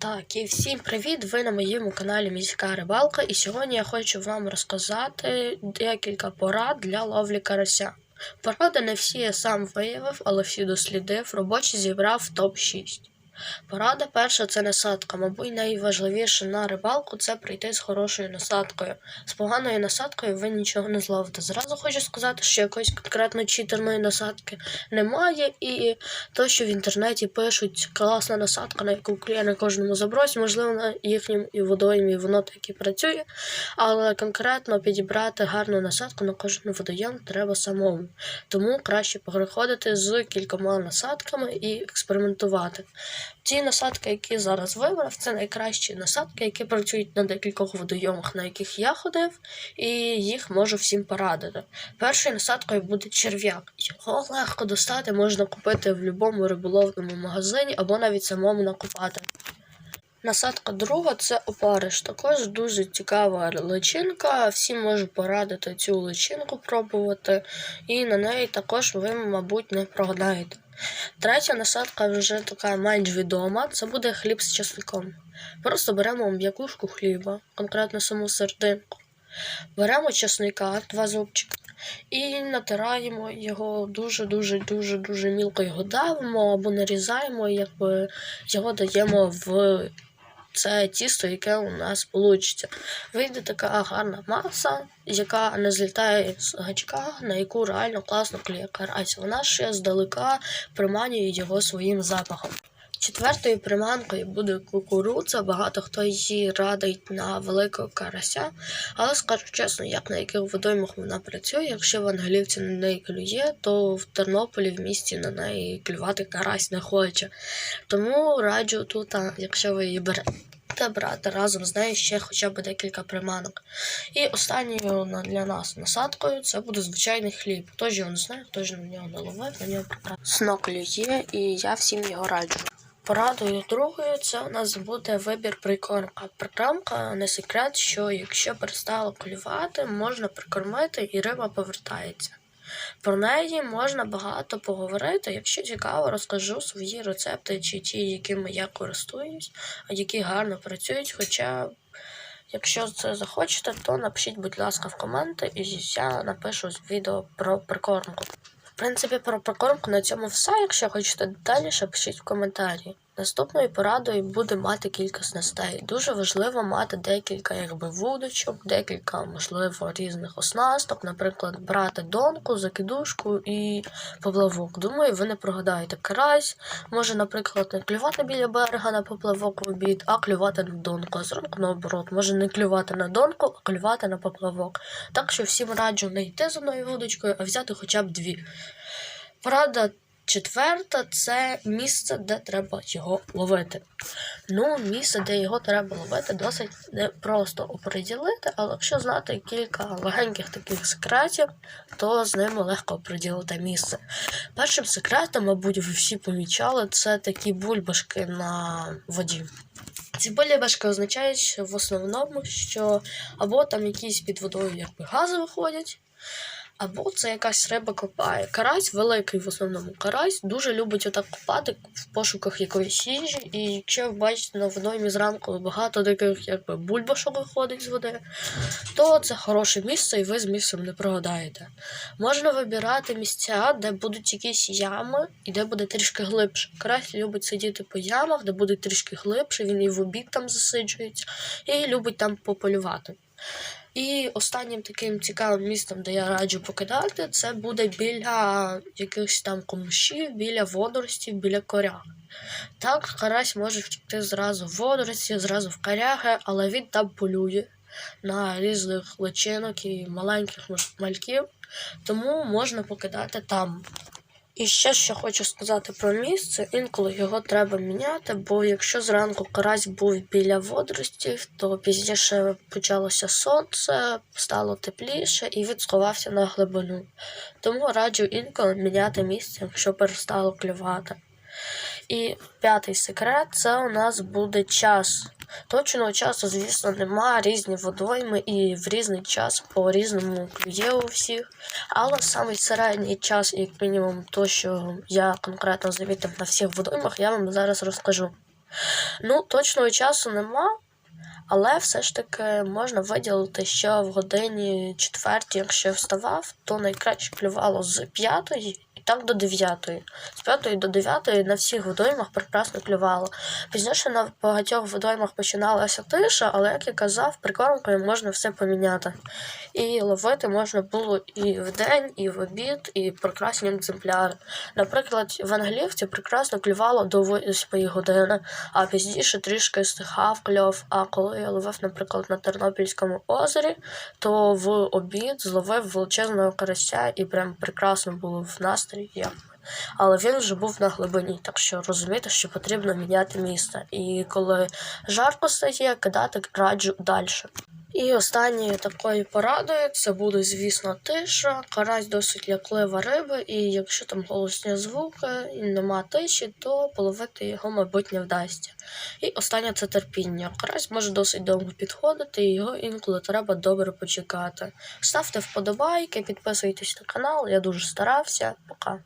Так, і всім привіт! Ви на моєму каналі Міська Рибалка, і сьогодні я хочу вам розказати декілька порад для ловлі карася. Поради не всі я сам виявив, але всі дослідив, робочі зібрав топ-6. Порада перша це насадка. Мабуть, найважливіше на рибалку це прийти з хорошою насадкою. З поганою насадкою ви нічого не зловите. Зразу хочу сказати, що якоїсь конкретно читерної насадки немає, і то, що в інтернеті пишуть класна насадка, на яку клює на кожному забросі, можливо, на їхньому і водоймі воно так і працює, але конкретно підібрати гарну насадку на кожен водойом треба самому. Тому краще переходити з кількома насадками і експериментувати. Ті насадки, які зараз вибрав, це найкращі насадки, які працюють на декількох водойомах, на яких я ходив, і їх можу всім порадити. Першою насадкою буде черв'як. Його легко достати, можна купити в будь-якому риболовному магазині або навіть самому накупати. Насадка друга це опариш. Також дуже цікава личинка. Всім можу порадити цю личинку пробувати, і на неї також ви, мабуть, не прогадаєте. Третя насадка вже така менш відома. Це буде хліб з часником. Просто беремо м'якушку хліба, конкретно саму сердинку. Беремо часника, два зубчики, і натираємо його дуже-дуже дуже дуже мілко його давимо або нарізаємо, якби його даємо в це тісто, яке у нас вийде. Вийде така гарна маса, яка не злітає з гачка, на яку реально класно кліє карась. Вона ще здалека приманює його своїм запахом. Четвертою приманкою буде кукурудза. Багато хто її радить на великого карася, але скажу чесно, як на яких водоймах вона працює. Якщо в Ангелівці на неї клює, то в Тернополі в місті на неї клювати карась не хоче. Тому раджу тут, якщо ви її берете. Брати разом з нею ще хоча б декілька приманок. І останньою для нас насадкою це буде звичайний хліб. Хтось його не знає, хтось на нього не ловив, на нього прекрасно клює, і я всім його раджу. Порадою другою це у нас буде вибір прикормка. Прикормка не секрет, що якщо перестало клювати, можна прикормити і риба повертається. Про неї можна багато поговорити. Якщо цікаво, розкажу свої рецепти чи ті, якими я користуюсь, а які гарно працюють. Хоча, якщо це захочете, то напишіть, будь ласка, в коменти, і я напишу відео про прикормку. Принципі, про прикормку на цьому все. Якщо хочете деталі, пишіть в коментарі. Наступною порадою буде мати кілька снастей. Дуже важливо мати декілька якби вудочок, декілька, можливо, різних оснасток, наприклад, брати донку, закидушку і поплавок. Думаю, ви не прогадаєте карась. Може, наприклад, не клювати біля берега на поплавок в обід, а клювати на донку. А зранку наоборот, може не клювати на донку, а клювати на поплавок. Так що всім раджу не йти з одною вудочкою, а взяти хоча б дві. Порада четверта це місце, де треба його ловити. Ну, місце, де його треба ловити, досить непросто оприділити, але якщо знати кілька легеньких таких секретів, то з ними легко оприділити місце. Першим секретом, мабуть, ви всі помічали, це такі бульбашки на воді. Ці бульбашки означають в основному, що або там якісь під водою якби гази виходять, або це якась риба копає. Карась, великий в основному карась, дуже любить отак копати в пошуках якоїсь їжі. І якщо ви бачите на водоймі зранку багато таких якби бульбашок виходить з води, то це хороше місце, і ви з місцем не прогадаєте. Можна вибирати місця, де будуть якісь ями і де буде трішки глибше. Карась любить сидіти по ямах, де буде трішки глибше, він і в обід там засиджується, і любить там пополювати. І останнім таким цікавим містом, де я раджу покидати, це буде біля якихось там комушів, біля водоростів, біля коряг. Так, карась може втекти зразу в водорості, зразу в коряги, але він там полює на різних личинок і маленьких мальків, тому можна покидати там. І ще що хочу сказати про місце, інколи його треба міняти, бо якщо зранку карась був біля водоростів, то пізніше почалося сонце, стало тепліше і він сховався на глибину. Тому раджу інколи міняти місце, якщо перестало клювати. І п'ятий секрет це у нас буде час. Точного часу, звісно, нема, різні водойми і в різний час по різному клює у всіх. Але самий середній час, як мінімум, то, що я конкретно завітив на всіх водоймах, я вам зараз розкажу. Ну, точного часу нема, але все ж таки можна виділити, що в годині четвертій, якщо вставав, то найкраще клювало з п'ятої так до дев'ятої. З п'ятої до дев'ятої на всіх водоймах прекрасно клювало. Пізніше на багатьох водоймах починалася тиша, але, як я казав, прикормкою можна все поміняти. І ловити можна було і вдень, і в обід, і прекрасні екземпляри. Наприклад, в Англівці прекрасно клювало до 8 години, а пізніше трішки стихав кльов. А коли я ловив, наприклад, на Тернопільському озері, то в обід зловив величезного карася і прям прекрасно було в настрій. Як. Але він вже був на глибині, так що розумієте, що потрібно міняти місце. І коли жарко стає, кидати раджу далі. І останньою такою порадою це буде, звісно, тиша. Карась досить ляклива риба, і якщо там голосні звуки і нема тиші, то половити його, мабуть, не вдасться. І останнє це терпіння. Карась може досить довго підходити, і його інколи треба добре почекати. Ставте вподобайки, підписуйтесь на канал, я дуже старався. Пока.